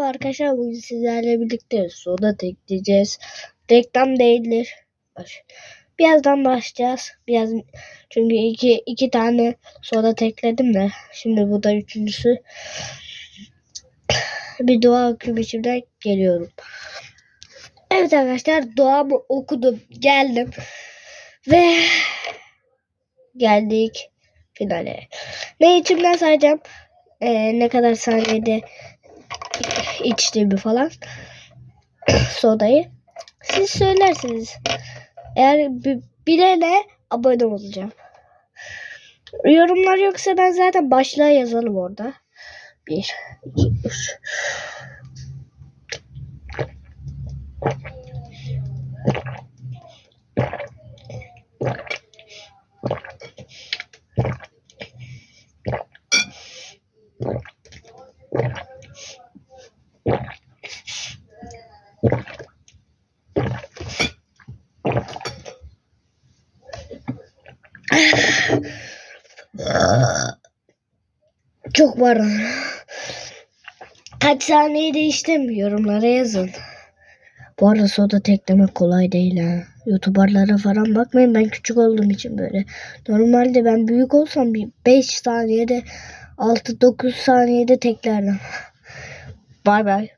Merhaba arkadaşlar bugün sizlerle birlikte soda tekleyeceğiz. Reklam değildir. Birazdan başlayacağız. Biraz çünkü iki, iki tane soda tekledim de şimdi bu da üçüncüsü. Bir dua okuyup içimden geliyorum. Evet arkadaşlar duamı okudum geldim ve geldik finale. Ne içimden sayacağım. Ee, ne kadar saniyede içtiğimi falan sodayı siz söylersiniz. Eğer bi- bilene abone olacağım. Yorumlar yoksa ben zaten başlığa yazalım orada. 1 2 3 Çok var. Kaç saniye değiştim yorumlara yazın. Bu arada soda teklemek kolay değil ha. Youtuberlara falan bakmayın ben küçük olduğum için böyle. Normalde ben büyük olsam bir 5 saniyede 6-9 saniyede teklerdim. Bay bay.